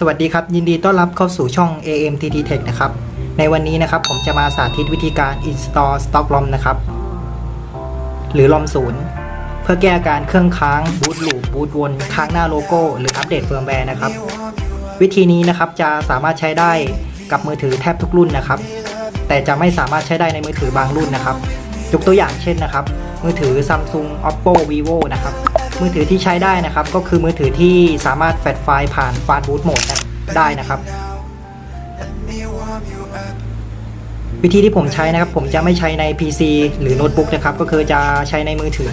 สวัสดีครับ ยินดีต้อนรับเข้าสู่ช่อง AMTT Tech นะครับ ในวันนี้นะครับผมจะมาสาธิตวิธีการ install stock ROM นะครับ หรือ ROM ศูนย์เพื่อแก้การเครื่องค้างบูตลูปบูตวน ค้างหน้าโลโก้ หรืออัปเดตเฟิร์มแวร์นะครับ วิธีนี้นะครับจะสามารถใช้ได้กับมือถือแทบทุกรุ่นนะครับ แต่จะไม่สามารถใช้ได้ในมือถือบางรุ่นนะครับ ยกตัวอย่างเช่นนะครับ มือถือ Samsung Oppo Vivo นะครับ มือถือที่ใช้ได้นะครับ ก็คือมือถือที่สามารถแฟลชไฟล์ผ่าน Fast Boot Mode ได้นะครับ วิธีที่ผมใช้นะครับ ผมจะไม่ใช้ใน PC หรือโน้ตบุ๊กนะครับ ก็คือจะใช้ในมือถือ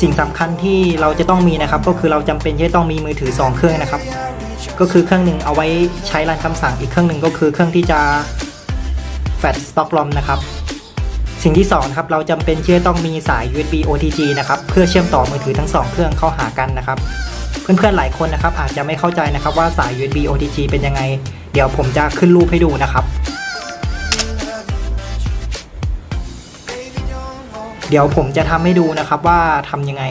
สิ่งสำคัญที่เราจะต้องมีนะครับ ก็คือเราจำเป็นที่จะต้องมีมือถือ 2 เครื่องนะครับ ก็คือเครื่องหนึ่งเอาไว้ใช้รันคำสั่งอีกเครื่องหนึ่งก็คือเครื่องที่จะแฟลชสต็อกลอมนะครับ สิ่งที่2นะครับเราจำเป็นที่จะต้องมีสาย USB OTG นะครับเพื่อเชื่อมต่อมือถือทั้ง 2 เครื่องเข้าหากันนะครับ เพื่อนๆหลายคนนะครับอาจจะไม่เข้าใจนะครับว่าสาย USB OTG เป็นยังไง เดี๋ยวผมจะขึ้นรูปให้ดูนะครับ เดี๋ยวผมจะทำให้ดูนะครับว่าทำยังไง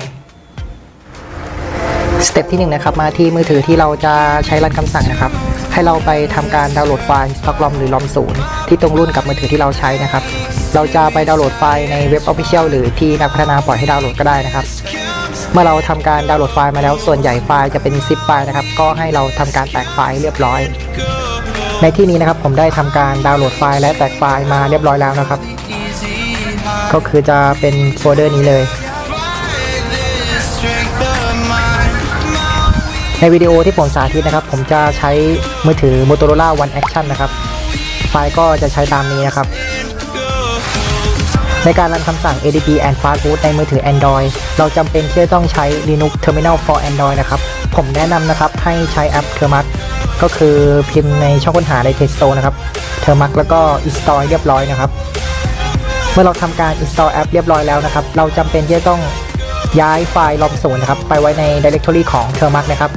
สเต็ปที่1นะครับมาที่มือถือที่เราจะใช้รันคำสั่งนะครับ ให้เราไปทำการดาวน์โหลดไฟล์ stock ROM หรือ ROM 0ที่ตรงรุ่นกับมือถือที่เราใช้นะครับ เราจะไปดาวน์โหลดไฟล์ในเว็บ Official หรือที่นักพัฒนาปล่อยให้ดาวน์โหลดก็ได้นะครับ เมื่อเราทำการดาวน์โหลดไฟล์มาแล้วส่วนใหญ่ไฟล์จะเป็น zip ไฟล์นะครับก็ให้เราทำการแตกไฟล์เรียบร้อย ในที่นี้นะครับผมได้ทำการดาวน์โหลดไฟล์และแตกไฟล์มาเรียบร้อยแล้วนะครับ ก็คือจะเป็นโฟลเดอร์นี้เลยในวิดีโอที่ผมสาธิตนะครับ ผมจะใช้มือถือ Motorola One Action นะครับ ไฟล์ก็จะใช้ตามนี้นะครับ ในการรันคำสั่ง ADB and Fast Boot ในมือถือ Android เราจำเป็นที่จะต้องใช้ Linux Terminal for Android นะครับ ผมแนะนำนะครับให้ใช้แอป Termac ก็คือพิมพ์ในช่องค้นหาใน Play Store นะครับ Termac แล้วก็ install เรียบร้อยนะครับ เมื่อเราทำการ install แอปเรียบร้อยแล้วนะครับ เราจำเป็นที่จะต้องย้ายไฟล์ ROM ศูนย์นะครับ ไปไว้ใน directory ของ Termac นะครับ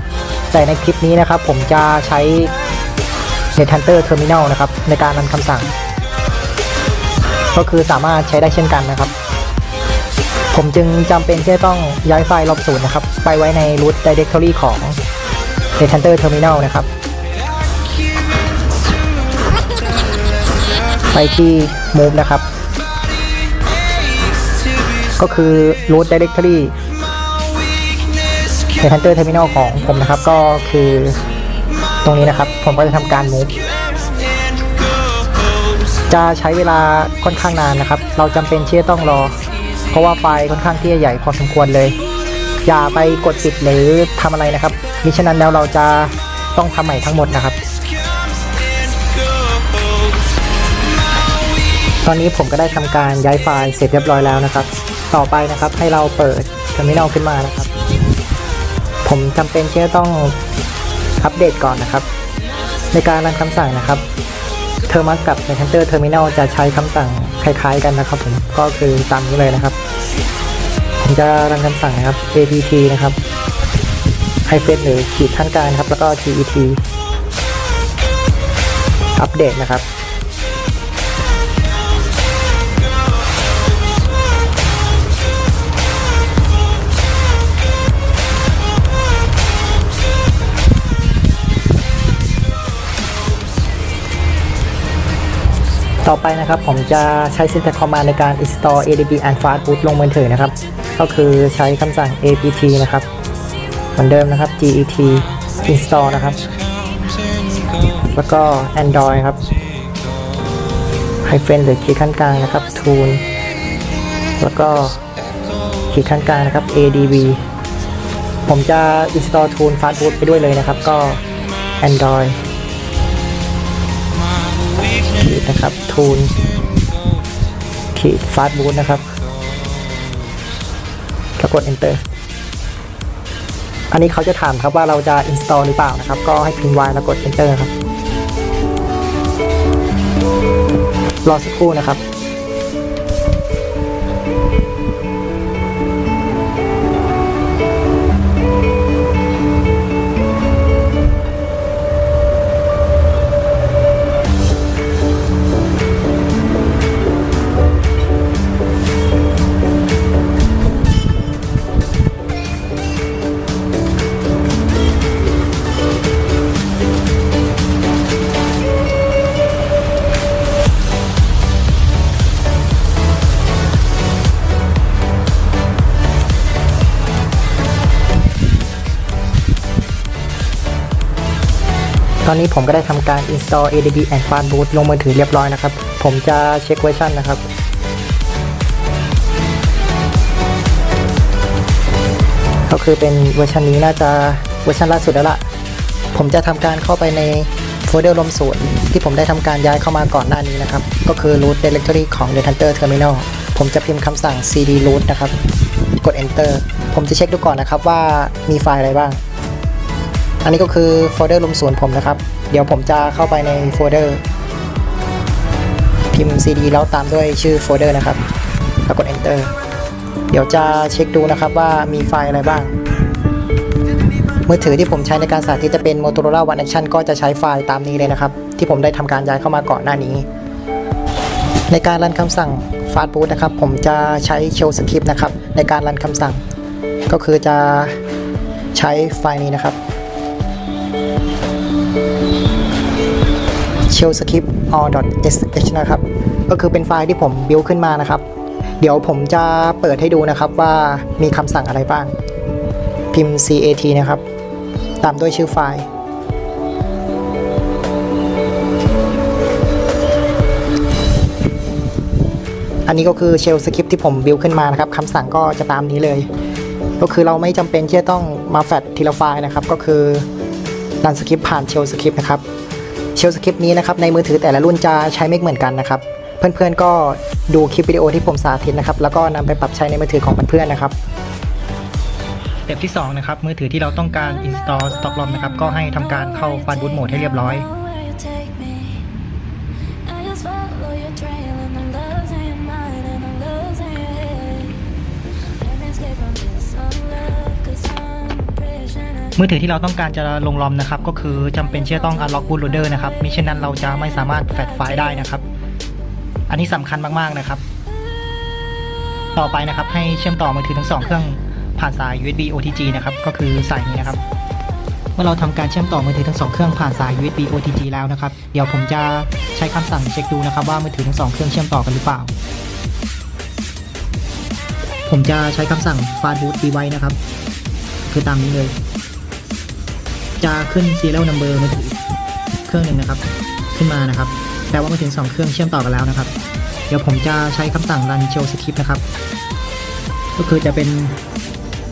แต่ในคลิปนี้นะครับผมจะใช้ NetHunter Terminal นะครับในการรันคำสั่ง ก็คือสามารถใช้ได้เช่นกันนะครับ ผมจึงจำเป็นที่จะต้องย้ายไฟล์ ROM ศูนย์นะครับ ไปไว้ใน root directory ของ NetHunter Terminal นะครับ ไปที่ move นะครับ ก็คือ root directory NetHunter Terminal ของผมนะครับ ก็คือตรงนี้นะครับ ผมก็จะทำการ move จะใช้เวลาค่อนข้างนานนะครับ เราจำเป็นที่จะต้องรอ เพราะว่าไฟล์ค่อนข้างที่จะใหญ่พอสมควรเลย อย่าไปกดปิดหรือทำอะไรนะครับมิฉะนั้นแล้วเราจะต้องทำใหม่ทั้งหมดนะครับ ตอนนี้ผมก็ได้ทำการย้ายไฟล์เสร็จเรียบร้อยแล้วนะครับ ต่อไปนะครับให้เราเปิด Terminal ขึ้นมานะครับ ผมจำเป็นที่จะต้องอัปเดตก่อนนะครับ ในการรันคำสั่งนะครับ เทอร์มัสกับ Nethunter Terminal จะใช้คำสั่งคล้ายๆกันนะครับผมก็คือตามนี้เลยนะครับ ผมจะรันคำสั่งนะครับ apt นะครับไฮเฟนหรือขีดขั้นกลางครับ แล้วก็ tet อัปเดตนะครับ ต่อไปนะครับ ผมจะใช้ syntax command ในการ install adb and fast boot ลงมือถือนะครับ ก็คือใช้คำสั่ง apt นะครับ เหมือนเดิมนะครับ get install นะครับ แล้วก็ android ครับ hyphen หรือขีดขั้นกลางนะครับ tool แล้วก็ขีดขั้นกลางนะครับ adb ผมจะ install tool fast boot ไปด้วยเลยนะครับ ก็ android ขีดนะครับ ทูนขีดฟาสบูทนะครับ แล้วกด enter อันนี้เขาจะถามครับว่าเราจะ install หรือเปล่านะครับ ก็ให้พิมพ์ y แล้วกด enter ครับ รอสักครู่นะครับ ตอนนี้ผมก็ได้ทำการ install ADB and Fast Boot ลงมือถือเรียบร้อยนะครับ ผมจะเช็คเวอร์ชันนะครับก็คือเป็นเวอร์ชันนี้น่าจะเวอร์ชันล่าสุดแล้วล่ะ ผมจะทำการเข้าไปในโฟลเดอร์ลมศูนย์ที่ผมได้ทำการย้ายเข้ามาก่อนหน้านี้นะครับ ก็คือ root directory ของ The Hunter Terminal ผมจะพิมพ์คำสั่ง cd root นะครับ กด enter ผมจะเช็คดูก่อนนะครับว่ามีไฟล์อะไรบ้าง อันนี้ก็คือโฟลเดอร์ลมศูนย์ผมนะครับ เดี๋ยวผมจะเข้าไปในโฟลเดอร์ พิมพ์ cd แล้วตามด้วยชื่อโฟลเดอร์นะครับ แล้วกด enter เดี๋ยวจะเช็คดูนะครับว่ามีไฟล์อะไรบ้าง มือถือที่ผมใช้ในการสาธิตจะเป็น Motorola One Action ก็จะใช้ไฟล์ตามนี้เลยนะครับ ที่ผมได้ทำการย้ายเข้ามาก่อนหน้านี้ ในการรันคำสั่ง Fast Boot นะครับ ผมจะใช้ Shell Script นะครับในการรันคำสั่ง ก็คือจะใช้ไฟล์นี้นะครับ shell script all.sh นะครับ ก็คือเป็นไฟล์ที่ผมบิวขึ้นมานะครับ เดี๋ยวผมจะเปิดให้ดูนะครับว่ามีคำสั่งอะไรบ้าง พิมพ์ cat นะครับ ตามด้วยชื่อไฟล์ อันนี้ก็คือ shell script ที่ผมบิวขึ้นมานะครับคำสั่งก็จะตามนี้เลย ก็คือเราไม่จำเป็นที่จะต้องมาแฟดทีละไฟล์นะครับ ก็คือรันสคริปผ่าน shell script นะครับ เชลสคริปต์นี้นะครับในมือถือแต่ละรุ่นจะใช้ไม่เหมือนกันนะครับ เพื่อนๆก็ดูคลิปวิดีโอที่ผมสาธิตนะครับ แล้วก็นำไปปรับใช้ในมือถือของเพื่อนๆนะครับเต็ปที่2นะครับมือถือที่เราต้องการ install stock ROM นะครับก็ให้ทำการเข้า Fast Boot Mode ให้เรียบร้อย มือถือที่เราต้องการจะลงรอมนะครับ ก็คือจำเป็นที่จะต้อง unlock bootloader นะครับมิฉะนั้นเราจะไม่สามารถแฟดไฟล์ได้นะครับ อันนี้สำคัญมากๆนะครับ ต่อไปนะครับให้เชื่อมต่อมือถือทั้งสองเครื่องผ่านสาย USB OTG นะครับ ก็คือสายนี้นะครับ เมื่อเราทำการเชื่อมต่อมือถือทั้งสองเครื่องผ่านสาย USB OTG แล้วนะครับ เดี๋ยวผมจะใช้คำสั่งเช็คดูนะครับว่ามือถือทั้งสองเครื่องเชื่อมต่อกันหรือเปล่า ผมจะใช้คำสั่ง fast boot device นะครับ คือตามนี้เลย จะขึ้น serial number มือถือเครื่องหนึ่งนะครับ ขึ้นมานะครับแปลว่ามือถือสองเครื่องเชื่อมต่อกันแล้วนะครับ เดี๋ยวผมจะใช้คำสั่ง run shell script นะครับ ก็คือจะเป็น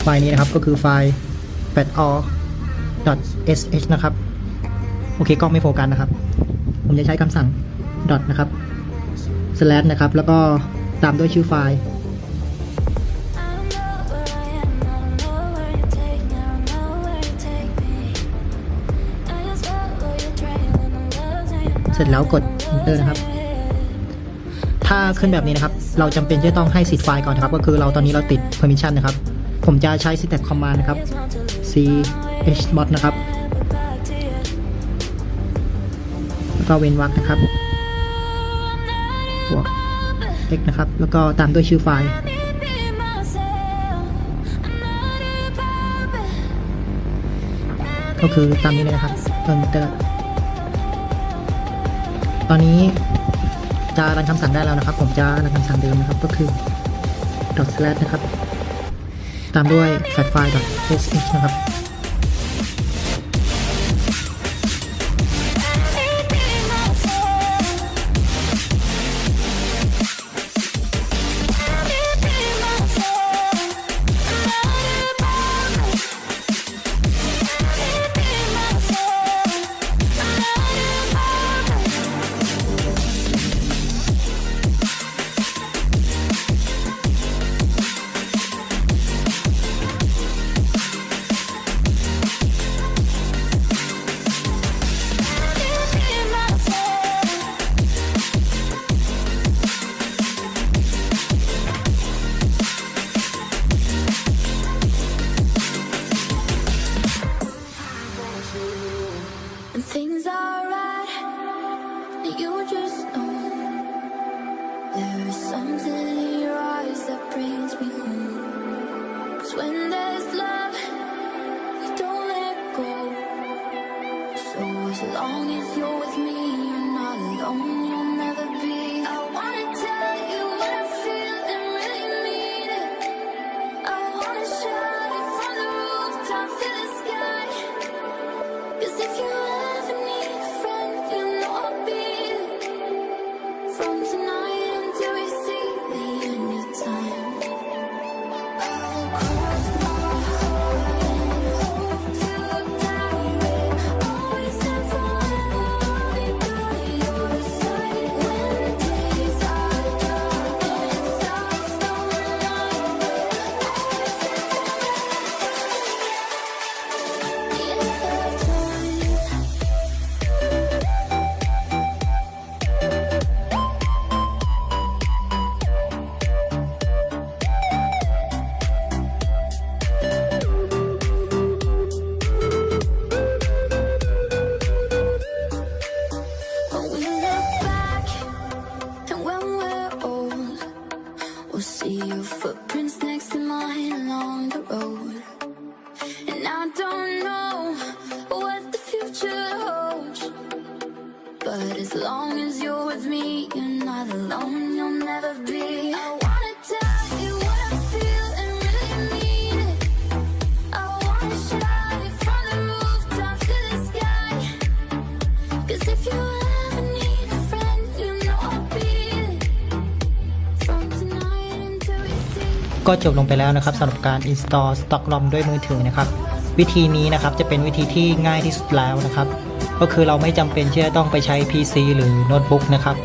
ไฟล์นี้นะครับก็คือไฟล์ fetall.sh นะครับ โอเคกล้องไม่โฟกัสนะครับ ผมจะใช้คำสั่ง dot นะครับ slash นะครับ แล้วก็ตามด้วยชื่อไฟล์ เสร็จแล้วกด enter นะครับ ถ้าขึ้นแบบนี้นะครับ เราจำเป็นจะต้องให้สิทธิ์ไฟล์ก่อนนะครับ ก็คือเราตอนนี้เราติด permission นะครับ ผมจะใช้ syntax command นะครับ chmod นะครับแล้วก็เว้นวรรคนะครับบวก x นะครับ แล้วก็ตามด้วยชื่อไฟล์ก็คือตามนี้เลยนะครับ enter ตอ อนนี้จะรันคำสั่งได้แล้วนะครับ ผมจะรันคำสั่งเดิมนะครับก็คือ dot slash นะครับ ตามด้วย fat file dot sh นะครับ 你有觉。 ก็จบลงไปแล้วนะครับสำหรับการ install stock ROM ด้วยมือถือนะครับ วิธีนี้นะครับจะเป็นวิธีที่ง่ายที่สุดแล้วนะครับ ก็คือเราไม่จำเป็นที่จะต้องไปใช้ PC หรือโน้ตบุ๊กนะครับ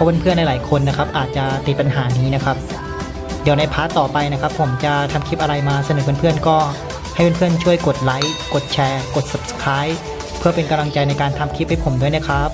ราะเพื่อนๆหลายๆคนนะครับ อาจจะติดปัญหานี้นะครับ เดี๋ยวในพาร์ทต่อไปนะครับ ผมจะทำคลิปอะไรมาเสนอเพื่อนๆก็ให้เพื่อนๆช่วยกดไลค์กดแชร์ กด subscribe เพื่อเป็นกำลังใจในการทำคลิปให้ผมด้วยนะครับ